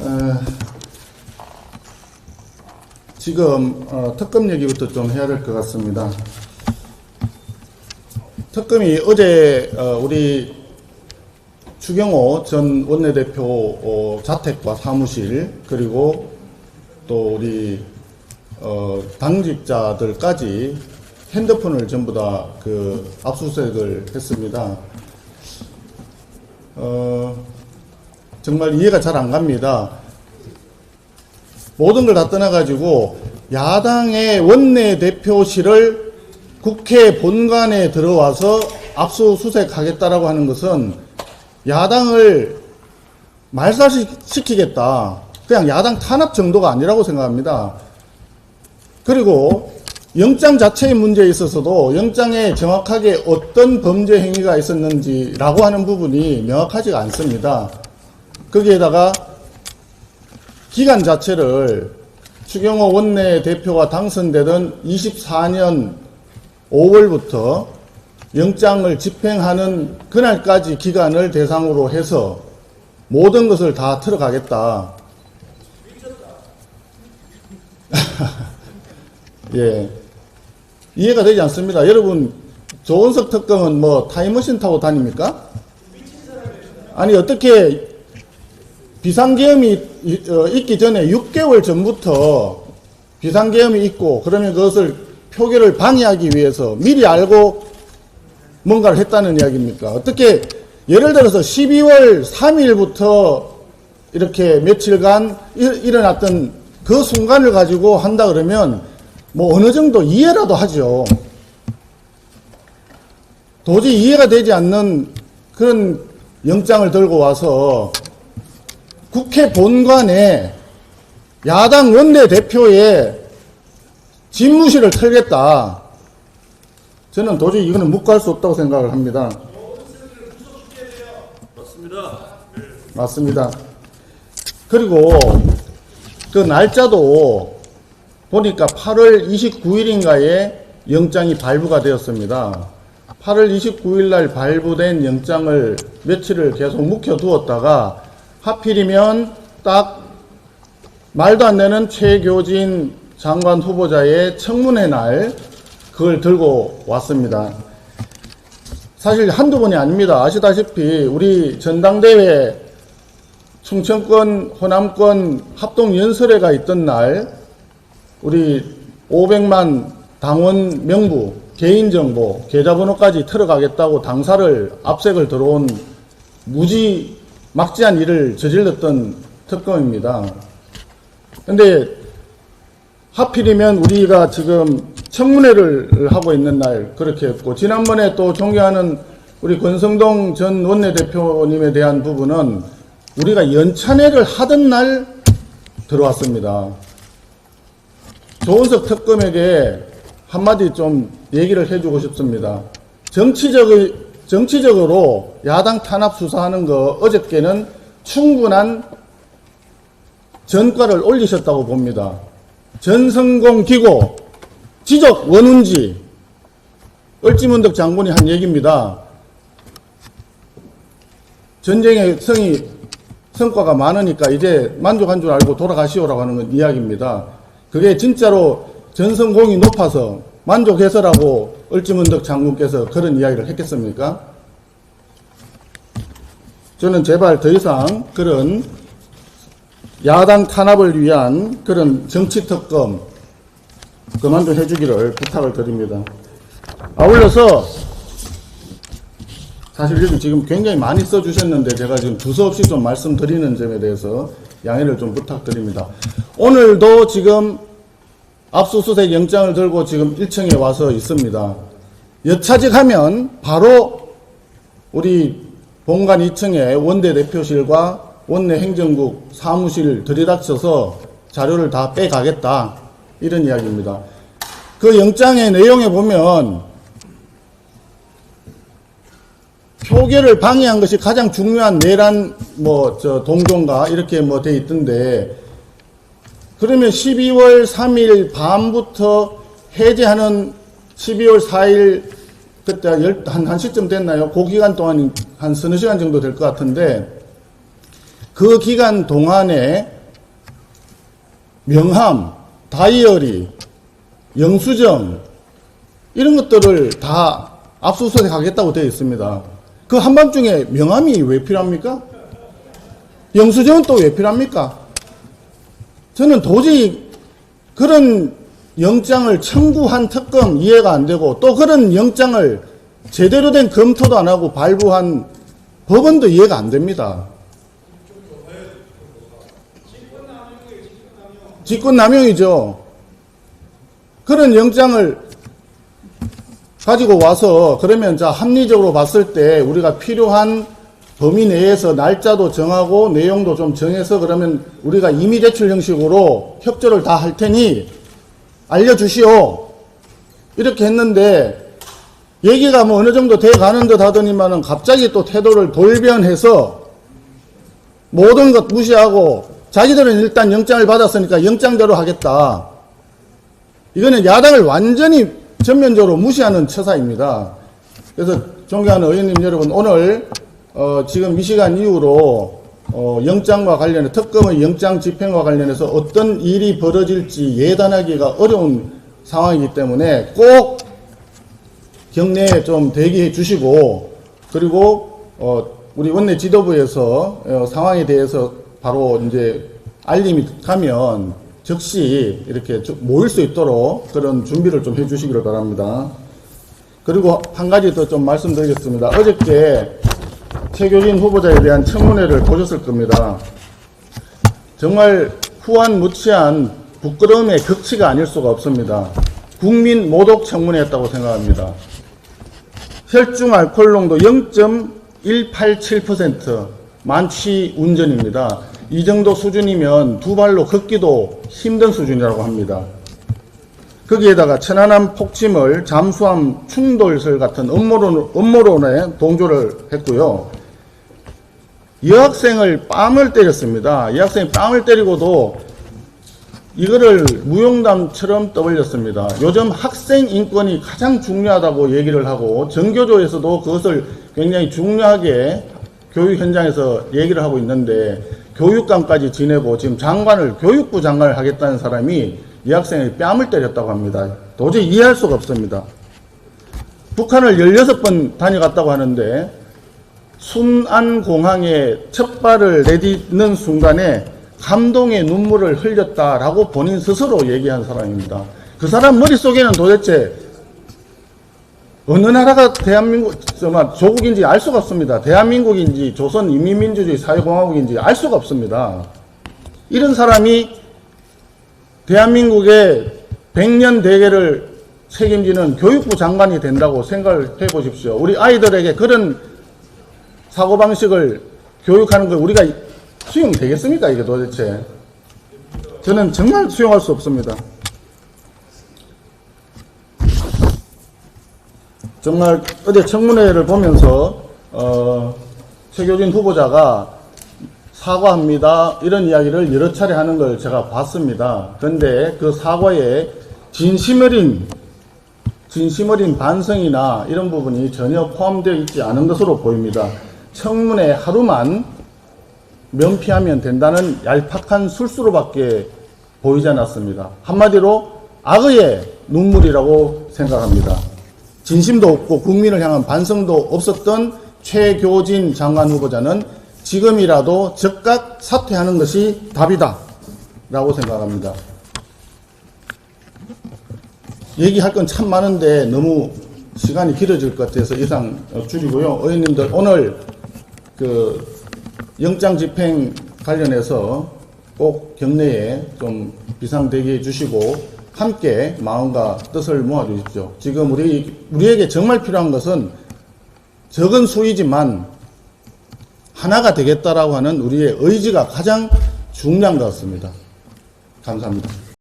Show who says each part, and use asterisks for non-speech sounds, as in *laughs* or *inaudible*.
Speaker 1: 어, 지금 어, 특검 얘기부터 좀 해야 될 것 같습니다. 특검이 어제 어, 우리 추경호 전 원내대표 어, 자택과 사무실 그리고 또 우리 어, 당직자들까지 핸드폰을 전부 다 그 압수수색을 했습니다. 어, 정말 이해가 잘 안 갑니다. 모든 걸 다 떠나가지고 야당의 원내대표실을 국회 본관에 들어와서 압수수색하겠다라고 하는 것은 야당을 말살시키겠다. 그냥 야당 탄압 정도가 아니라고 생각합니다. 그리고 영장 자체의 문제에 있어서도 영장에 정확하게 어떤 범죄 행위가 있었는지라고 하는 부분이 명확하지가 않습니다. 거기에다가 기간 자체를 추경호 원내 대표가 당선되던 24년 5월부터 영장을 집행하는 그날까지 기간을 대상으로 해서 모든 것을 다 틀어가겠다. *laughs* 예. 이해가 되지 않습니다. 여러분, 조은석 특검은 뭐 타임머신 타고 다닙니까? 아니, 어떻게 비상계엄이 이- 어, 있기 전에 6개월 전부터 비상계엄이 있고 그러면 그것을 표결을 방해하기 위해서 미리 알고 뭔가를 했다는 이야기입니까? 어떻게 예를 들어서 12월 3일부터 이렇게 며칠간 일- 일어났던 그 순간을 가지고 한다 그러면 뭐 어느 정도 이해라도 하죠. 도저히 이해가 되지 않는 그런 영장을 들고 와서 국회 본관에 야당 원내대표의 집무실을 털겠다. 저는 도저히 이거는 묵과할 수 없다고 생각을 합니다.
Speaker 2: 맞습니다.
Speaker 1: 맞습니다. 그리고 그 날짜도 보니까 8월 29일인가에 영장이 발부가 되었습니다. 8월 29일 날 발부된 영장을 며칠을 계속 묵혀두었다가 하필이면 딱 말도 안 되는 최교진 장관 후보자의 청문회 날 그걸 들고 왔습니다. 사실 한두 번이 아닙니다. 아시다시피 우리 전당대회 충청권, 호남권 합동 연설회가 있던 날 우리 500만 당원 명부, 개인정보, 계좌번호까지 틀어가겠다고 당사를 압색을 들어온 무지 막지한 일을 저질렀던 특검입니다. 근데 하필이면 우리가 지금 청문회를 하고 있는 날 그렇게 했고 지난번에 또 존경하는 우리 권성동 전 원내대표님에 대한 부분은 우리가 연찬회를 하던 날 들어왔습니다. 조은석 특검에게 한마디 좀 얘기를 해주고 싶습니다. 정치적, 정치적으로 야당 탄압 수사하는 거 어저께는 충분한 전과를 올리셨다고 봅니다. 전성공 기고, 지적 원운지, 을지문덕 장군이 한 얘기입니다. 전쟁의 성이, 성과가 많으니까 이제 만족한 줄 알고 돌아가시오라고 하는 건 이야기입니다. 그게 진짜로 전성공이 높아서 만족해서라고 을지문덕 장군께서 그런 이야기를 했겠습니까? 저는 제발 더 이상 그런 야당 탄압을 위한 그런 정치 특검 그만 좀 해주기를 부탁을 드립니다. 아울러서 사실 여기 지금 굉장히 많이 써주셨는데 제가 지금 두서없이 좀 말씀드리는 점에 대해서 양해를 좀 부탁드립니다. 오늘도 지금 압수수색 영장을 들고 지금 1층에 와서 있습니다. 여차직하면 바로 우리 본관 2층에 원내 대표실과 원내 행정국 사무실 들이닥쳐서 자료를 다 빼가겠다. 이런 이야기입니다. 그 영장의 내용에 보면 표결을 방해한 것이 가장 중요한 내란 뭐 저 동종가 이렇게 뭐 돼 있던데 그러면 12월 3일 밤부터 해제하는 12월 4일 그때 한, 한 시쯤 됐나요? 그 기간 동안 한 서너 시간 정도 될 것 같은데 그 기간 동안에 명함, 다이어리, 영수증 이런 것들을 다 압수수색 하겠다고 되어 있습니다. 그 한밤중에 명함이 왜 필요합니까? 영수증은 또 왜 필요합니까? 저는 도저히 그런 영장을 청구한 특검 이해가 안 되고 또 그런 영장을 제대로 된 검토도 안 하고 발부한 법원도 이해가 안 됩니다. 직권남용이죠. 그런 영장을 가지고 와서 그러면 자 합리적으로 봤을 때 우리가 필요한 범위 내에서 날짜도 정하고 내용도 좀 정해서 그러면 우리가 임의 제출 형식으로 협조를 다 할 테니 알려주시오. 이렇게 했는데 얘기가 뭐 어느 정도 돼 가는 듯 하더니만은 갑자기 또 태도를 돌변해서 모든 것 무시하고 자기들은 일단 영장을 받았으니까 영장대로 하겠다. 이거는 야당을 완전히 전면적으로 무시하는 처사입니다. 그래서 존경하는 의원님 여러분 오늘 어, 지금 이 시간 이후로 어, 영장과 관련해 특검의 영장 집행과 관련해서 어떤 일이 벌어질지 예단하기가 어려운 상황이기 때문에 꼭 경내에 좀 대기해 주시고 그리고 어, 우리 원내 지도부에서 어, 상황에 대해서 바로 이제 알림이 가면 즉시 이렇게 좀 모일 수 있도록 그런 준비를 좀 해주시기를 바랍니다. 그리고 한 가지 더 좀 말씀드리겠습니다. 어저께 최교진 후보자에 대한 청문회를 보셨을 겁니다. 정말 후한 무치한 부끄러움의 극치가 아닐 수가 없습니다. 국민 모독 청문회였다고 생각합니다. 혈중 알코올 농도 0.187% 만취 운전입니다. 이 정도 수준이면 두 발로 걷기도 힘든 수준이라고 합니다. 거기에다가 천안함 폭침을 잠수함 충돌설 같은 음모론, 음모론에 동조를 했고요. 여학생을 뺨을 때렸습니다. 여학생이 뺨을 때리고도 이거를 무용담처럼 떠올렸습니다. 요즘 학생 인권이 가장 중요하다고 얘기를 하고 전교조에서도 그것을 굉장히 중요하게 교육 현장에서 얘기를 하고 있는데 교육감까지 지내고 지금 장관을 교육부 장관을 하겠다는 사람이 이 학생의 뺨을 때렸다고 합니다. 도저히 이해할 수가 없습니다. 북한을 16번 다녀갔다고 하는데 순안공항에 첫 발을 내딛는 순간에 감동의 눈물을 흘렸다라고 본인 스스로 얘기한 사람입니다. 그 사람 머릿속에는 도대체 어느 나라가 대한민국, 조국인지 알 수가 없습니다. 대한민국인지 조선 인민민주주의 사회공화국인지 알 수가 없습니다. 이런 사람이 대한민국의 백년 대계를 책임지는 교육부 장관이 된다고 생각을 해 보십시오. 우리 아이들에게 그런 사고방식을 교육하는 걸 우리가 수용되겠습니까? 이게 도대체. 저는 정말 수용할 수 없습니다. 정말 어제 청문회를 보면서 어, 최교진 후보자가 사과합니다 이런 이야기를 여러 차례 하는 걸 제가 봤습니다. 그런데 그 사과에 진심 어린 진심 어린 반성이나 이런 부분이 전혀 포함되어 있지 않은 것으로 보입니다. 청문회 하루만 면피하면 된다는 얄팍한 술수로밖에 보이지 않았습니다. 한마디로 악의 눈물이라고 생각합니다. 진심도 없고 국민을 향한 반성도 없었던 최교진 장관 후보자는 지금이라도 즉각 사퇴하는 것이 답이다. 라고 생각합니다. 얘기할 건 참 많은데 너무 시간이 길어질 것 같아서 이상 줄이고요. 의원님들 오늘 그 영장 집행 관련해서 꼭 경내에 좀 비상대기해 주시고 함께 마음과 뜻을 모아 주십시오. 지금 우리 우리에게 정말 필요한 것은 적은 수이지만 하나가 되겠다라고 하는 우리의 의지가 가장 중요한 것 같습니다. 감사합니다.